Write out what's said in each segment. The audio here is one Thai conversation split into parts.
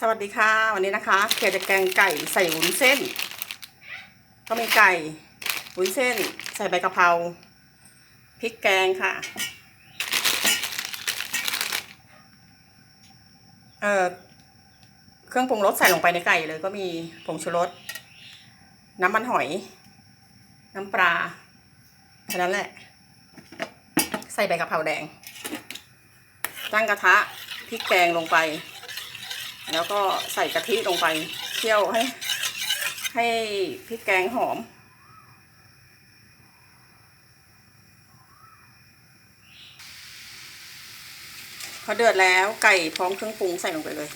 สวัสดีค่ะ วันนี้นะคะเกียจะแกงไก่ใส่วุ้นเส้น ก็มีไก่วุ้นเส้น ใส่ใบกะเพราพริกแกงค่ะ เอ่อเครื่องปรุงรสใส่ลงไปในไก่เลยก็มีผงชูรส น้ำมันหอย น้ำปลาแค่นั้นแหละ ใส่ใบกะเพราแดงตั้งกระทะพริกแกงลงไป แล้วก็ใส่กะทิลงไปเคี่ยวให้ ให้พริกแกงหอม พอเดือดแล้วไก่พร้อมเครื่องปรุงใส่ลงไปเลย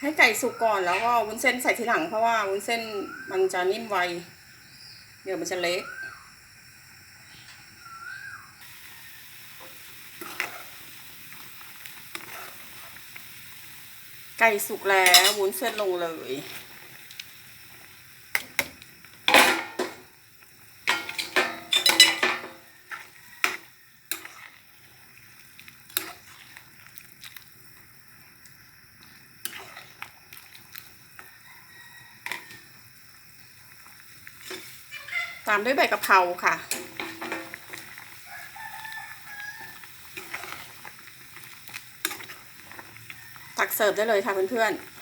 ให้ไก่สุกก่อนแล้วก็วุ้นเส้นใส่ทีหลังเพราะว่าวุ้นเส้นมันจะนิ่มไว เดี๋ยวมันจะเละไก่สุกแล้ววุ้นเส้นลงเลย ตามด้วยใบกะเพราค่ะ ตักเสิร์ฟได้เลยค่ะเพื่อนๆ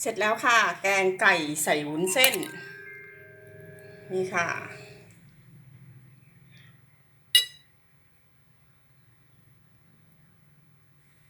เสร็จแล้วค่ะ แกงไก่ใส่วุ้นเส้น นี่ค่ะ